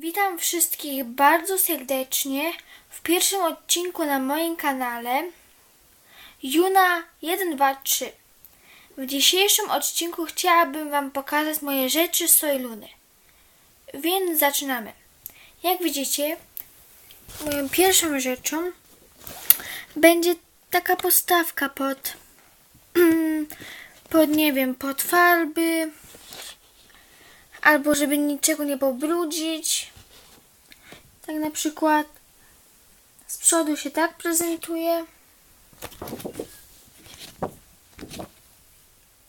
Witam wszystkich bardzo serdecznie w pierwszym odcinku na moim kanale Juna 123. W dzisiejszym odcinku chciałabym Wam pokazać moje rzeczy z Sojluny. Więc zaczynamy. Jak widzicie, moją pierwszą rzeczą będzie taka postawka pod, pod nie wiem, pod farby, albo żeby niczego nie pobrudzić. Tak na przykład z przodu się tak prezentuje,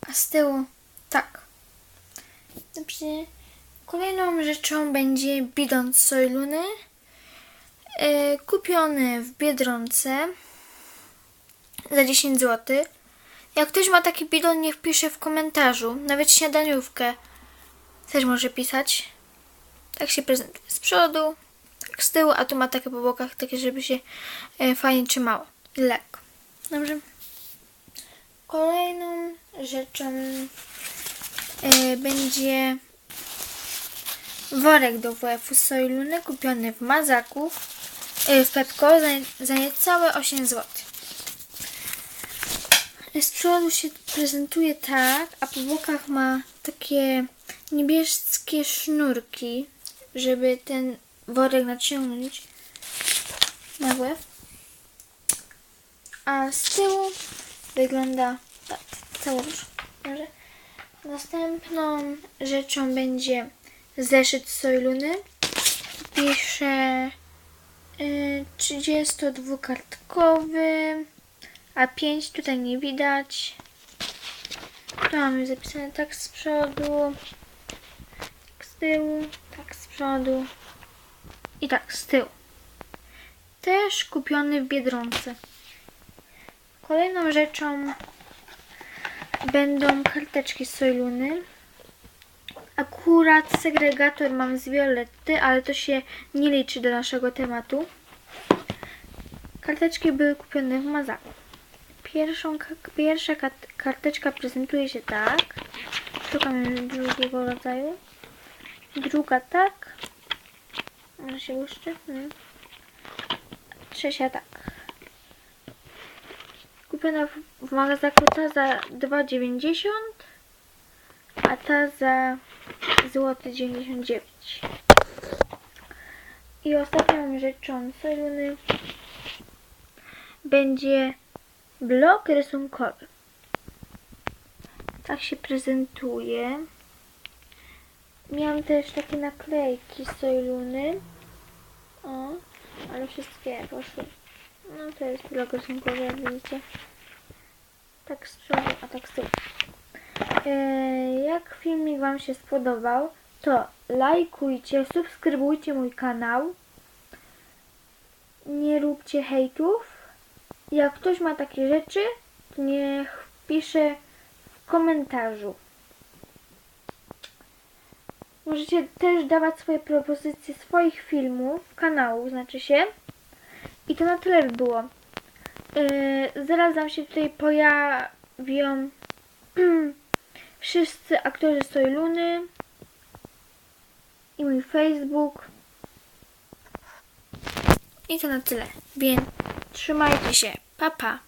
a z tyłu tak. Dobrze. Kolejną rzeczą będzie bidon Sojluny, yy, kupiony w Biedronce za 10 zł. Jak ktoś ma taki bidon, niech pisze w komentarzu, nawet śniadaniówkę też może pisać. Tak się prezentuje z przodu, tak z tyłu, a tu ma takie po bokach, takie, żeby się e, fajnie trzymało. Lekko. Dobrze. Kolejną rzeczą e, będzie worek do WF-u z kupiony w Mazaku e, w Pepko za, za niecałe 8 zł. Z przodu się prezentuje tak, a po bokach ma takie niebieskie sznurki, żeby ten worek naciągnąć na. A z tyłu wygląda tak, całość. Może. Następną rzeczą będzie zeszyt Sojluny. Piszę y, 32-kartkowy, a 5 tutaj nie widać. Tu mamy zapisane tak z przodu, tak z tyłu, tak z przodu i tak z tyłu. Też kupiony w Biedronce. Kolejną rzeczą będą karteczki z Sojluny. Akurat segregator mam z Violetty, ale to się nie liczy do naszego tematu. Karteczki były kupione w Mazaku. Pierwszą, pierwsza karteczka prezentuje się tak. Szukamy drugiego rodzaju. Druga tak. Może się błyszczy? Nie. Trzecia tak. Kupiona w, magazaku ta za 2,90 a ta za złoty 99 I ostatnią rzeczą Sojluny będzie blok rysunkowy. Tak się prezentuje. Miałam też takie naklejki z Sojluny. O, ale wszystkie poszły. No to jest blok rysunkowy, jak widzicie. Tak z przodu, a tak z tyłu. Eee, jak filmik Wam się spodobał, to lajkujcie, subskrybujcie mój kanał. Nie róbcie hejtów. Jak ktoś ma takie rzeczy, to niech pisze w komentarzu. Możecie też dawać swoje propozycje swoich filmów, kanału, znaczy się. I to na tyle by było. Yy, zaraz nam się tutaj pojawią wszyscy aktorzy Sojluny i mój Facebook. I to na tyle. Więc trzymajcie się. papá.